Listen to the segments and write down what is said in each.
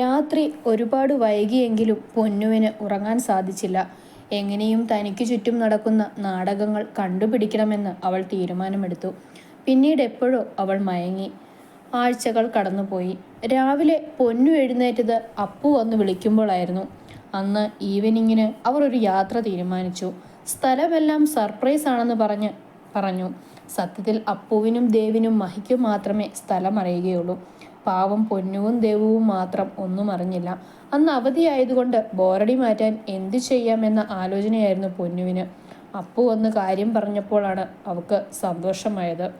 രാത്രി ഒരുപാട് വൈകിയെങ്കിലും പൊന്നുവിന് ഉറങ്ങാൻ സാധിച്ചില്ല. എങ്ങനെയും തനിക്ക് ചുറ്റും നടക്കുന്ന നാടകങ്ങൾ കണ്ടുപിടിക്കണമെന്ന് അവൾ തീരുമാനമെടുത്തു. പിന്നീട് എപ്പോഴോ അവൾ മയങ്ങി. ആഴ്ചകൾ കടന്നുപോയി. രാവിലെ പൊന്നു എഴുന്നേറ്റത് അപ്പു വന്ന് വിളിക്കുമ്പോഴായിരുന്നു അന്ന് ഈവനിങ്ങിന് അവർ ഒരു യാത്ര തീരുമാനിച്ചു. സ്ഥലമെല്ലാം സർപ്രൈസ് ആണെന്ന് പറഞ്ഞ് പറഞ്ഞു. സത്യത്തിൽ അപ്പുവിനും ദേവിനും മഹിക്കും മാത്രമേ സ്ഥലം അറിയുകയുള്ളൂ പാവം പൊന്നുവും ദേവുവും മാത്രം ഒന്നും അറിഞ്ഞില്ല. അന്ന് അവധിയായതുകൊണ്ട് ബോറടി മാറ്റാൻ എന്തു ചെയ്യാമെന്ന ആലോചനയായിരുന്നു പൊന്നുവിന്. അപ്പു വന്ന് കാര്യം പറഞ്ഞപ്പോഴാണ് അവക്ക് സന്തോഷമായത്.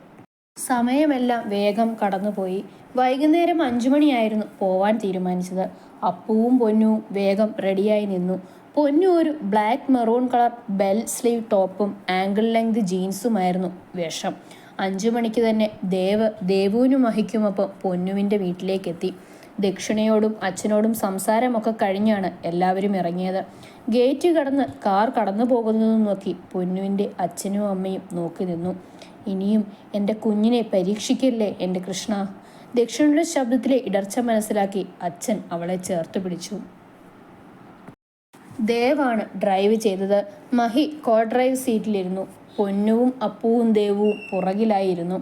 സമയമെല്ലാം വേഗം കടന്നുപോയി. വൈകുന്നേരം അഞ്ചു മണിയായിരുന്നു പോവാൻ തീരുമാനിച്ചത്. അപ്പുവും പൊന്നുവും വേഗം റെഡിയായി നിന്നു. പൊന്നു ഒരു black maroon colour bell sleeve ടോപ്പും ആംഗിൾ ലെങ്ത് ജീൻസുമായിരുന്നു വേഷം. അഞ്ചു മണിക്ക് തന്നെ ദേവ് ദേവുവിനും മഹിക്കുമൊപ്പം പൊന്നുവിന്റെ വീട്ടിലേക്കെത്തി. ദക്ഷിണയോടും അച്ഛനോടും സംസാരമൊക്കെ കഴിഞ്ഞാണ് എല്ലാവരും ഇറങ്ങിയത്. ഗേറ്റ് കടന്ന് കാർ കടന്നു പോകുന്നതും നോക്കി പൊന്നുവിന്റെ അച്ഛനും അമ്മയും നോക്കി നിന്നു. ഇനിയും എന്റെ കുഞ്ഞിനെ പരീക്ഷിക്കല്ലേ എന്റെ കൃഷ്ണ? ദക്ഷിണയുടെ ശബ്ദത്തിലെ ഇടർച്ച മനസ്സിലാക്കി അച്ഛൻ അവളെ ചേർത്ത് പിടിച്ചു. ദേവാണ് ഡ്രൈവ് ചെയ്തത്. മഹി കോ ഡ്രൈവ് സീറ്റിലിരുന്നു. പൊന്നുവും അപ്പുവും ദേവുവും പുറകിലായിരുന്നു.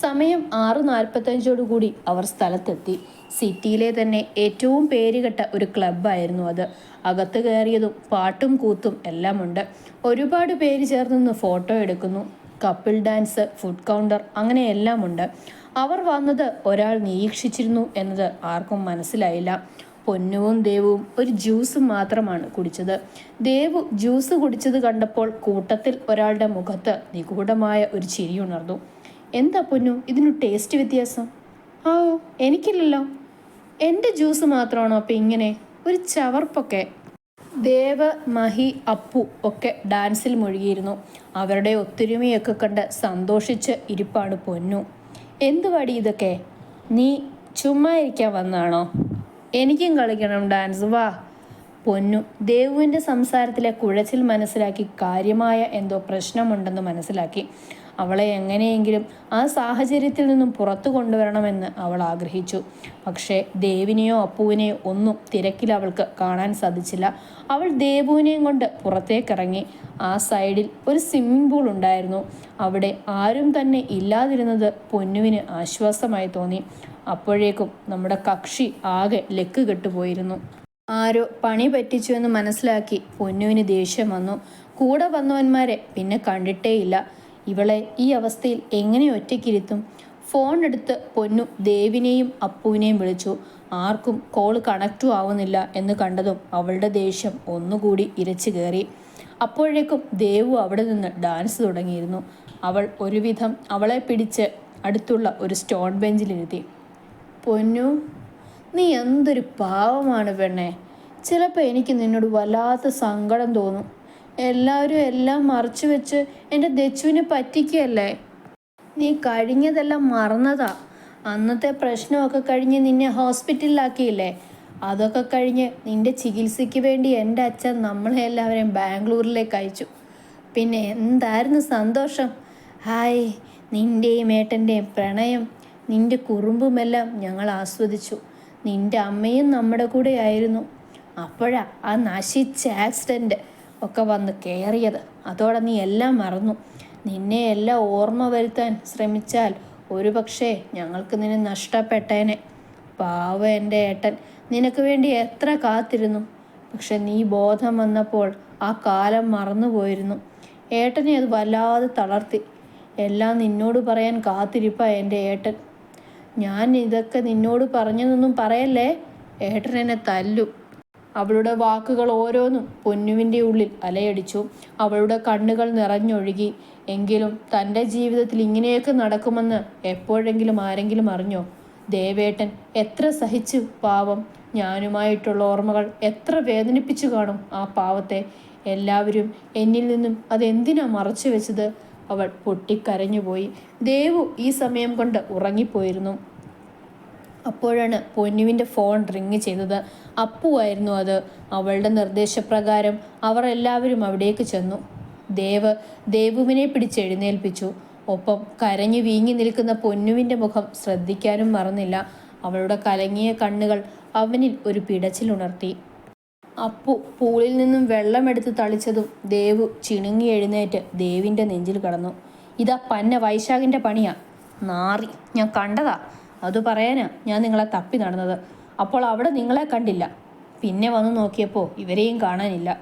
സമയം ആറ് നാൽപ്പത്തഞ്ചോടുകൂടി അവർ സ്ഥലത്തെത്തി. സിറ്റിയിലെ തന്നെ ഏറ്റവും പേരുകെട്ട ഒരു ക്ലബ്ബായിരുന്നു അത്. അകത്ത് കയറിയതും പാട്ടും കൂത്തും എല്ലാം ഉണ്ട് ഒരുപാട് പേര് ചേർന്ന് ഫോട്ടോ എടുക്കുന്നു. കപ്പിൾ ഡാൻസ് ഫുഡ് കൗണ്ടർ അങ്ങനെ എല്ലാം ഉണ്ട് അവർ വന്നത് ഒരാൾ നിരീക്ഷിച്ചിരുന്നു എന്നത് ആർക്കും മനസ്സിലായില്ല. പൊന്നുവും ദേവും ഒരു ജ്യൂസ് മാത്രമാണ് കുടിച്ചത്. ദേവു ജ്യൂസ് കുടിച്ചത് കണ്ടപ്പോൾ കൂട്ടത്തിൽ ഒരാളുടെ മുഖത്ത് നിഗൂഢമായ ഒരു ചിരി ഉണർന്നു. എന്താ പൊന്നു? ഇതിനു ടേസ്റ്റ് വ്യത്യാസം? ആ എനിക്കില്ലല്ലോ. എന്റെ ജ്യൂസ് മാത്രമാണോ അപ്പം ഇങ്ങനെ? ഒരു ചവർപ്പൊക്കെ. ദേവ് മഹി അപ്പു ഒക്കെ ഡാൻസിൽ മുഴുകിയിരുന്നു. അവരുടെ ഒത്തൊരുമയൊക്കെ കണ്ട് സന്തോഷിച്ച് ഇരിപ്പാണ് പൊന്നു. എന്തുവാടി ഇതൊക്കെ? നീ ചുമ്മാ ഇരിക്കാൻ വന്നാണോ എനിക്കും കളിക്കണം ഡാൻസ്. വാ. പൊന്നു. ദേവുവിന്റെ സംസാരത്തിലെ കുഴച്ചിൽ മനസ്സിലാക്കി കാര്യമായ എന്തോ പ്രശ്നമുണ്ടെന്ന് മനസ്സിലാക്കി. അവളെ എങ്ങനെയെങ്കിലും ആ സാഹചര്യത്തിൽ നിന്നും പുറത്തു കൊണ്ടുവരണമെന്ന് അവൾ ആഗ്രഹിച്ചു. പക്ഷേ ദേവിനെയോ അപ്പുവിനെയോ ഒന്നും തിരക്കിൽ അവൾക്ക് കാണാൻ സാധിച്ചില്ല. അവൾ ദേവുവിനെയും കൊണ്ട് പുറത്തേക്കിറങ്ങി. ആ സൈഡിൽ ഒരു സ്വിമ്മിംഗ് പൂൾ ഉണ്ടായിരുന്നു. അവിടെ ആരും തന്നെ ഇല്ലാതിരുന്നത് പൊന്നുവിന് ആശ്വാസമായി തോന്നി. അപ്പോഴേക്കും നമ്മുടെ കക്ഷി ആകെ ലെക്ക് കെട്ടുപോയിരുന്നു. ആരോ പണി പറ്റിച്ചു എന്ന് മനസ്സിലാക്കി പൊന്നുവിന് ദേഷ്യം വന്നു. കൂടെ വന്നവന്മാരെ പിന്നെ കണ്ടിട്ടേയില്ല. ഇവളെ ഈ അവസ്ഥയിൽ എങ്ങനെ ഒറ്റയ്ക്കിരുത്തും? ഫോൺ എടുത്ത് പൊന്നു ദേവിനെയും അപ്പുവിനെയും വിളിച്ചു. ആർക്കും കോൾ കണക്റ്റും ആവുന്നില്ല എന്ന് കണ്ടതും അവളുടെ ദേഷ്യം ഒന്നുകൂടി ഇരച്ചു കയറി. അപ്പോഴേക്കും ദേവു അവിടെ നിന്ന് ഡാൻസ് തുടങ്ങിയിരുന്നു. അവൾ ഒരുവിധം അവളെ പിടിച്ച് അടുത്തുള്ള ഒരു സ്റ്റോൺ ബെഞ്ചിലിരുത്തി പൊന്നു നീ എന്തൊരു പാവമാണ് പെണ്ണെ. ചിലപ്പോൾ എനിക്ക് നിന്നോട് വല്ലാത്ത സങ്കടം തോന്നും. എല്ലാവരും എല്ലാം മറച്ചു വെച്ച് എന്റെ ദച്ചുവിനെ പറ്റിക്കുകയല്ലേ? നീ കഴിഞ്ഞതെല്ലാം മറന്നതാ. അന്നത്തെ പ്രശ്നമൊക്കെ കഴിഞ്ഞ് നിന്നെ ഹോസ്പിറ്റലിലാക്കിയില്ലേ? അതൊക്കെ കഴിഞ്ഞ് നിന്റെ ചികിത്സയ്ക്ക് വേണ്ടി എന്റെ അച്ഛൻ നമ്മളെ എല്ലാവരെയും ബാംഗ്ലൂരിലേക്ക് അയച്ചു. പിന്നെ എന്തായിരുന്നു സന്തോഷം? ഹായ് നിന്റെയും ഏട്ടന്റെയും പ്രണയം നിന്റെ കുറുമ്പുമെല്ലാം ഞങ്ങൾ ആസ്വദിച്ചു. നിന്റെ അമ്മയും നമ്മുടെ കൂടെ ആയിരുന്നു. അപ്പോഴാ ആ നശിച്ച ആക്സിഡന്റ് ഒക്കെ വന്ന് കയറിയത് അതോടെ നീ എല്ലാം മറന്നു. നിന്നെ എല്ലാം ഓർമ്മ വരുത്താൻ ശ്രമിച്ചാൽ ഒരു പക്ഷേ ഞങ്ങൾക്ക് നിന്നെ നഷ്ടപ്പെട്ടേനെ. പാവ എന്റെ ഏട്ടൻ നിനക്ക് വേണ്ടി എത്ര കാത്തിരുന്നു. പക്ഷെ നീ ബോധം വന്നപ്പോൾ ആ കാലം മറന്നുപോയിരുന്നു. ഏട്ടനെ അത് വല്ലാതെ തളർത്തി. എല്ലാം നിന്നോട് പറയാൻ കാത്തിരിപ്പ എന്റെ ഏട്ടൻ. ഞാൻ ഇതൊക്കെ നിന്നോട് പറഞ്ഞതൊന്നും പറയല്ലേ? ഏട്ടൻ എന്നെ തല്ലു. അവളുടെ വാക്കുകൾ ഓരോന്നും പൊന്നുവിന്റെ ഉള്ളിൽ അലയടിച്ചു. അവളുടെ കണ്ണുകൾ നിറഞ്ഞൊഴുകി. എങ്കിലും തന്റെ ജീവിതത്തിൽ ഇങ്ങനെയൊക്കെ നടക്കുമെന്ന് എപ്പോഴെങ്കിലും ആരെങ്കിലും അറിഞ്ഞോ? ദേവേട്ടൻ എത്ര സഹിച്ചു പാവം. ഞാനുമായിട്ടുള്ള ഓർമ്മകൾ എത്ര വേദനിപ്പിച്ചു കാണും ആ പാവത്തെ. എല്ലാവരും എന്നിൽ നിന്നും അതെന്തിനാ മറച്ചു വെച്ചത്? അവൾ പൊട്ടിക്കരഞ്ഞുപോയി. ദേവു ഈ സമയം കൊണ്ട് ഉറങ്ങിപ്പോയിരുന്നു. അപ്പോഴാണ് പൊന്നുവിന്റെ ഫോൺ റിങ് ചെയ്തത്. അപ്പുവായിരുന്നു അത്. അവളുടെ നിർദ്ദേശപ്രകാരം അവർ എല്ലാവരും അവിടേക്ക് ചെന്നു. ദേവ് ദേവുവിനെ പിടിച്ചെഴുന്നേൽപ്പിച്ചു ഒപ്പം കരഞ്ഞു വീങ്ങി നിൽക്കുന്ന പൊന്നുവിന്റെ മുഖം ശ്രദ്ധിക്കാനും മറന്നില്ല. അവളുടെ കലങ്ങിയ കണ്ണുകൾ അവനിൽ ഒരു പിടച്ചിലുണർത്തി അപ്പു പൂളിൽ നിന്നും വെള്ളമെടുത്ത് തളിച്ചതും ദേവു ചിണുങ്ങി എഴുന്നേറ്റ് ദേവിന്റെ നെഞ്ചിൽ കടന്നു. ഇതാ പന്ന വൈശാഖിന്റെ പണിയാ. നാറി ഞാൻ കണ്ടതാ. അത് പറയാനാ ഞാൻ നിങ്ങളെ തപ്പി നടന്നത്. അപ്പോൾ അവിടെ നിങ്ങളെ കണ്ടില്ല. പിന്നെ വന്നു നോക്കിയപ്പോൾ ഇവരെയും കാണാനില്ല.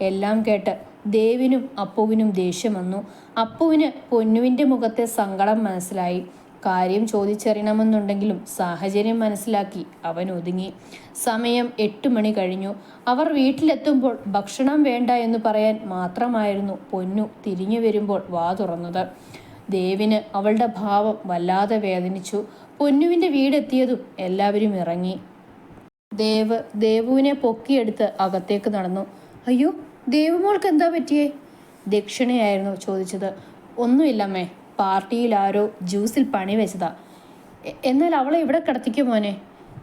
എല്ലാം കേട്ട് ദേവിനും അപ്പുവിനും ദേഷ്യം വന്നു. അപ്പുവിന് പൊന്നുവിന്റെ മുഖത്തെ സങ്കടം മനസ്സിലായി. കാര്യം ചോദിച്ചറിയണമെന്നുണ്ടെങ്കിലും സാഹചര്യം മനസ്സിലാക്കി അവൻ ഒതുങ്ങി. സമയം എട്ട് മണി കഴിഞ്ഞു. അവർ വീട്ടിലെത്തുമ്പോൾ ഭക്ഷണം വേണ്ട എന്ന് പറയാൻ മാത്രമായിരുന്നു പൊന്നു തിരിഞ്ഞു വരുമ്പോൾ വാ തുറന്നത്. ദേവിന് അവളുടെ ഭാവം വല്ലാതെ വേദനിച്ചു. പൊന്നുവിന്റെ വീടെത്തിയതും എല്ലാവരും ഇറങ്ങി. ദേവ് ദേവുവിനെ പൊക്കിയെടുത്ത് അകത്തേക്ക് നടന്നു. അയ്യോ ദേവുമോൾക്ക് എന്താ പറ്റിയേ? ദക്ഷിണയായിരുന്നു ചോദിച്ചത്. ഒന്നുമില്ലമ്മേ പാർട്ടിയിൽ ആരോ ജ്യൂസിൽ പണി വെച്ചതാ. എന്നാൽ അവളെ ഇവിടെ കിടത്തിക്കോ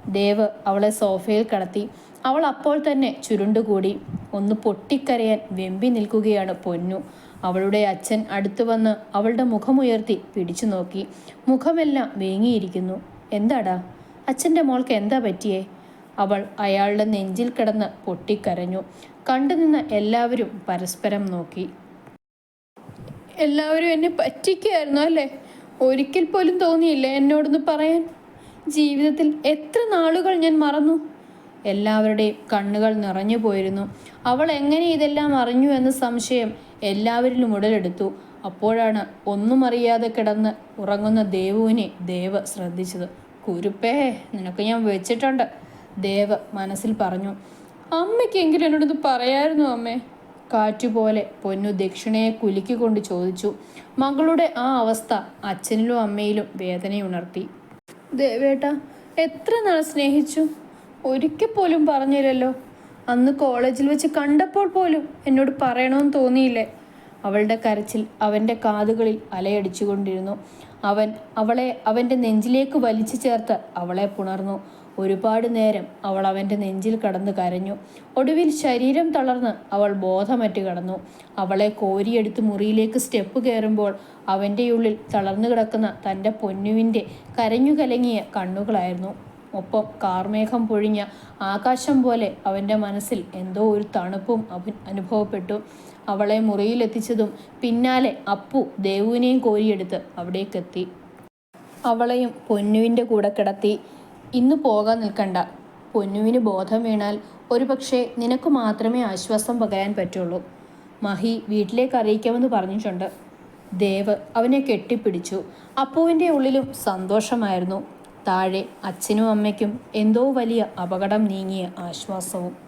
ദേവ് അവളെ സോഫയിൽ കിടത്തി. അവൾ അപ്പോൾ തന്നെ ചുരുണ്ടുകൂടി. ഒന്ന് പൊട്ടിക്കരയാൻ വെമ്പി നിൽക്കുകയാണ് പൊന്നു. അവളുടെ അച്ഛൻ അടുത്തു വന്ന് അവളുടെ മുഖമുയർത്തി പിടിച്ചു നോക്കി. മുഖമെല്ലാം വേങ്ങിയിരിക്കുന്നു. എന്താടാ? അച്ഛന്റെ മോൾക്ക് എന്താ പറ്റിയേ? അവൾ അയാളുടെ നെഞ്ചിൽ കിടന്ന് പൊട്ടിക്കരഞ്ഞു. കണ്ടുനിന്ന എല്ലാവരും പരസ്പരം നോക്കി. എല്ലാവരും എന്നെ പറ്റിക്കുകയായിരുന്നു അല്ലേ? ഒരിക്കൽ പോലും തോന്നിയില്ല എന്നോടൊന്ന് പറയാൻ? ജീവിതത്തിൽ എത്ര നാളുകൾ ഞാൻ മറന്നു? എല്ലാവരുടെയും കണ്ണുകൾ നിറഞ്ഞു പോയിരുന്നു. അവൾ എങ്ങനെ ഇതെല്ലാം അറിഞ്ഞു എന്ന സംശയം എല്ലാവരിലും ഉടലെടുത്തു. അപ്പോഴാണ് ഒന്നും അറിയാതെ കിടന്ന് ഉറങ്ങുന്ന ദേവുവിനെ ദേവ് ശ്രദ്ധിച്ചത്. കുരുപ്പേ നിനക്ക് ഞാൻ വെച്ചിട്ടുണ്ട് ദേവ് മനസ്സിൽ പറഞ്ഞു. അമ്മയ്ക്കെങ്കിലും എന്നോടൊന്ന് പറയായിരുന്നു അമ്മേ. കാറ്റുപോലെ പൊന്നു ദക്ഷിണയെ കുലുക്കിക്കൊണ്ട് ചോദിച്ചു. മകളുടെ ആ അവസ്ഥ അച്ഛനിലും അമ്മയിലും വേദനയുണർത്തി. ദേവേട്ട എത്ര നാൾ സ്നേഹിച്ചു? ഒരിക്കൽ പോലും പറഞ്ഞില്ലല്ലോ. അന്ന് കോളേജിൽ വെച്ച് കണ്ടപ്പോൾ പോലും എന്നോട് പറയണമെന്ന് തോന്നിയില്ലേ. അവളുടെ കരച്ചിൽ അവന്റെ കാതുകളിൽ അലയടിച്ചുകൊണ്ടിരുന്നു. അവൻ അവളെ അവന്റെ നെഞ്ചിലേക്ക് വലിച്ചു ചേർത്ത് അവളെ പുണർന്നു. ഒരുപാട് നേരം അവൾ അവന്റെ നെഞ്ചിൽ കടന്ന് കരഞ്ഞു. ഒടുവിൽ ശരീരം തളർന്ന് അവൾ ബോധമറ്റ് കടന്നു. അവളെ കോരിയെടുത്ത് മുറിയിലേക്ക് സ്റ്റെപ്പ് കയറുമ്പോൾ അവന്റെ ഉള്ളിൽ തളർന്നു കിടക്കുന്ന തന്റെ പൊന്നുവിന്റെ കരഞ്ഞു കലങ്ങിയ കണ്ണുകളായിരുന്നു. ഒപ്പം കാർമേഘം പൊഴിഞ്ഞ ആകാശം പോലെ അവന്റെ മനസ്സിൽ എന്തോ ഒരു തണുപ്പും അവൻ അനുഭവപ്പെട്ടു. അവളെ മുറിയിലെത്തിച്ചതും പിന്നാലെ അപ്പു ദേവുവിനെയും കോരിയെടുത്ത് അവിടേക്കെത്തി. അവളെയും പൊന്നുവിന്റെ കൂടെ കിടത്തി ഇന്ന് പോകാൻ നിൽക്കണ്ട. പൊന്നുവിന് ബോധം വീണാൽ ഒരുപക്ഷെ നിനക്ക് മാത്രമേ ആശ്വാസം പകരാൻ പറ്റുള്ളൂ. മഹി വീട്ടിലേക്ക് അറിയിക്കാമെന്ന് പറഞ്ഞിട്ടുണ്ട്. ദേവ് അവനെ കെട്ടിപ്പിടിച്ചു. അപ്പുവിന്റെ ഉള്ളിലും സന്തോഷമായിരുന്നു. താഴെ അച്ഛനും അമ്മയ്ക്കും എന്തോ വലിയ അപകടം നീങ്ങിയ ആശ്വാസവും.